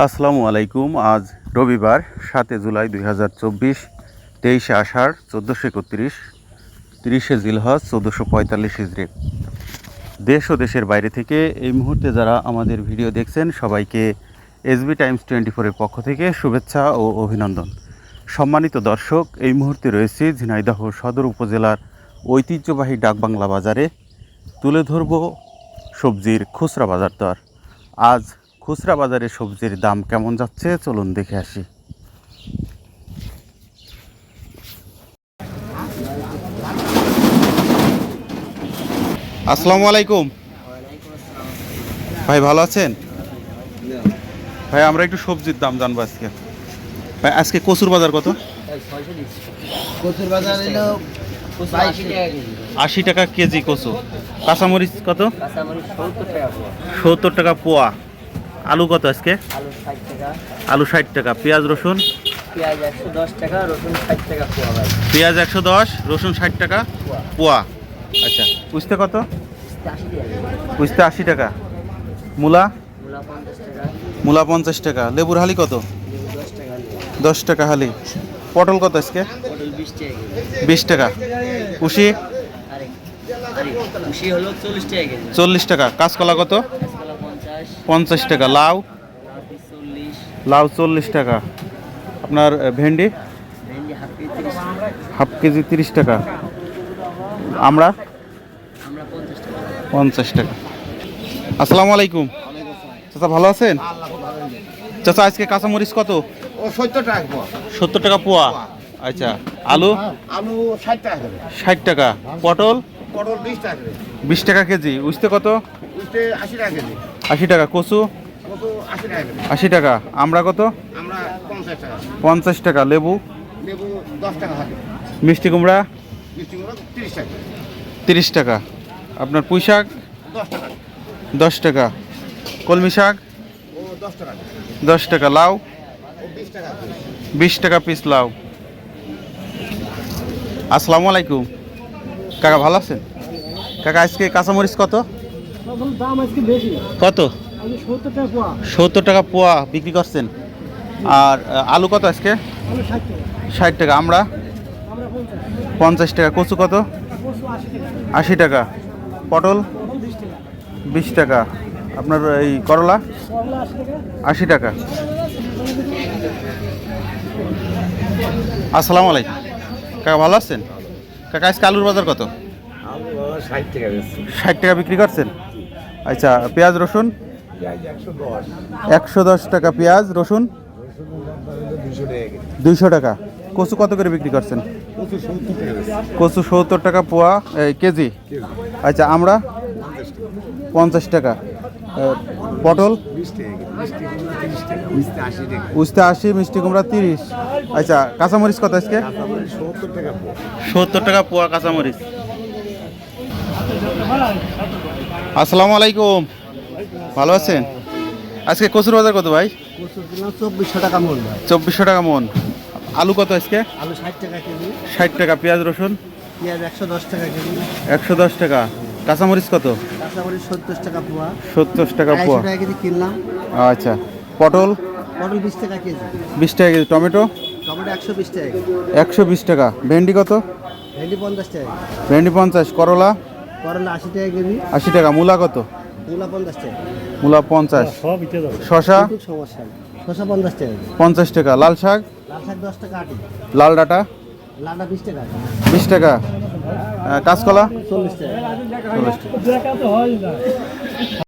আসসালামু আলাইকুম। আজ রবিবার, সাতে জুলাই দুই হাজার চব্বিশ, তেইশে আষাঢ়, চোদ্দোশো একত্রিশ, তিরিশে জিলহজ, চোদ্দোশো পঁয়তাল্লিশ হিজড়ি দেশ ও দেশের বাইরে থেকে এই মুহূর্তে যারা আমাদের ভিডিও দেখছেন, সবাইকে এসবি টাইমস টোয়েন্টি ফোরের পক্ষ থেকে শুভেচ্ছা ও অভিনন্দন। সম্মানিত দর্শক, এই মুহূর্তে রয়েছে ঝিনাইদহ সদর উপজেলার ঐতিহ্যবাহী ডাকবাংলা বাজারে। তুলে ধরব সবজির খুচরা বাজার দর। আজ খুচরা বাজারে সবজির দাম কেমন যাচ্ছে? চলুন দেখে আসি। আসসালামু আলাইকুম। ভাই ভালো আছেন? ভাই আমরা একটু সবজির দাম জানব আজকে। ভাই আজকে কচুর বাজার কত? কচুর বাজার এলো আশি টাকা কেজি কচু। কাঁচামরিচ কত? সত্তর টাকা পোয়া। আলু কত আজকে? আলু ষাট টাকা। পেঁয়াজ রসুন? পেঁয়াজ একশো দশ রসুন ষাট টাকা পোয়া আচ্ছা উস্তে কত? উস্তে আশি টাকা। মূলা? মূলা পঞ্চাশ টাকা। মূলা পঞ্চাশ টাকা। লেবুর হালি কত? দশ টাকা হালি। পটল কত আজকে? বিশ টাকা হলো চল্লিশ টাকা। কাঁচকলা কত? পঞ্চাশ টাকা। লাউ? লাউ চল্লিশ টাকা। আপনার ভেন্ডি? হাফ কেজি তিরিশ টাকা। আমরা? পঞ্চাশ টাকা। আসসালামু আলাইকুম। চাচা ভালো আছেন? চাচা আজকে কাঁচামরিচ কত? ও সত্তর টাকা পোয়া। সত্তর টাকা পোয়া। আচ্ছা আলু? আলু ষাট টাকা ষাট টাকা। পটল? পটল বিশ টাকা বিশ টাকা কেজি। উঠতে কত? উঠতে আশি টাকা কেজি। আশি টাকা। কচু? আশি টাকা আমরা কত? আমরা পঞ্চাশ টাকা। লেবু? মিষ্টি কুমড়া? তিরিশ টাকা। আপনার পুঁই শাক? দশ টাকা। কলমি শাক? ও দশ টাকা। লাউ। বিশ টাকা পিস লাউ। আসসালামু আলাইকুম। কাকা ভালো আছেন? কাকা, আজকে কাঁচামরিচ কত? কত? সত্তর টাকা পোয়া বিক্রি করছেন। আর আলু কত আজকে? ষাট টাকা। আমরা? পঞ্চাশ টাকা। কচু কত? আশি টাকা। পটল? বিশ টাকা। আপনার এই করলা? আশি টাকা। আসসালামু আলাইকুম। কাকা, ভালো আছেন? কাকা আজকে আলুর বাজার কত? ষাট টাকা বিক্রি করছেন? আচ্ছা পেঁয়াজ রসুন? একশো দশ। টাকা পেঁয়াজ রসুন? দুইশো টাকা। কচু কত করে বিক্রি করছেন? কচু সত্তর টাকা পোয়া কেজি। আচ্ছা আমরা? পঞ্চাশ টাকা। পটল? উস্তে আশি মিষ্টি কুমড়া তিরিশ। আচ্ছা কাঁচামরিচ কত আজকে? সত্তর টাকা পোয়া। সত্তর টাকা পোয়া কাঁচামরিচ। আসসালামু আলাইকুম। ভালো আছেন? আজকে কচুর বাজার কত ভাই? চব্বিশশো টাকা ভাই। চব্বিশশো টাকা মন। আলু কত আজকে? আলু ষাট টাকা কেজি। ষাট টাকা পেঁয়াজ রসুন? পেঁয়াজ একশো দশ টাকা কেজি। একশো দশ টাকা। কাঁচামরিচ কত? কাঁচামরিচ সত্তর টাকা পোয়া। সত্তর টাকা পোয়া। কিনলাম। আচ্ছা। পটল? পটল বিশ টাকা কেজি। বিশ টাকা কেজি। টমেটো? টমেটো একশো বিশ টাকা একশো বিশ টাকা। ভেন্ডি কত? ভেন্ডি পঞ্চাশ টাকা ভেন্ডি পঞ্চাশ। করলা? করলা আশি টাকা কেজি। আশি টাকা। মূলা কত? মূলা পঞ্চাশ টাকা মূলা পঞ্চাশ। শশা কিন্তু সমস্যা। ছশো পঞ্চাশ টাকা পঞ্চাশ টাকা। লাল শাক? লাল শাক দশ টাকা আটি। লাল ডাটা? লালটা বিশ টাকা বিশ টাকা। কাঁচকলা? চল্লিশ টাকা। চল্লিশ টাকা।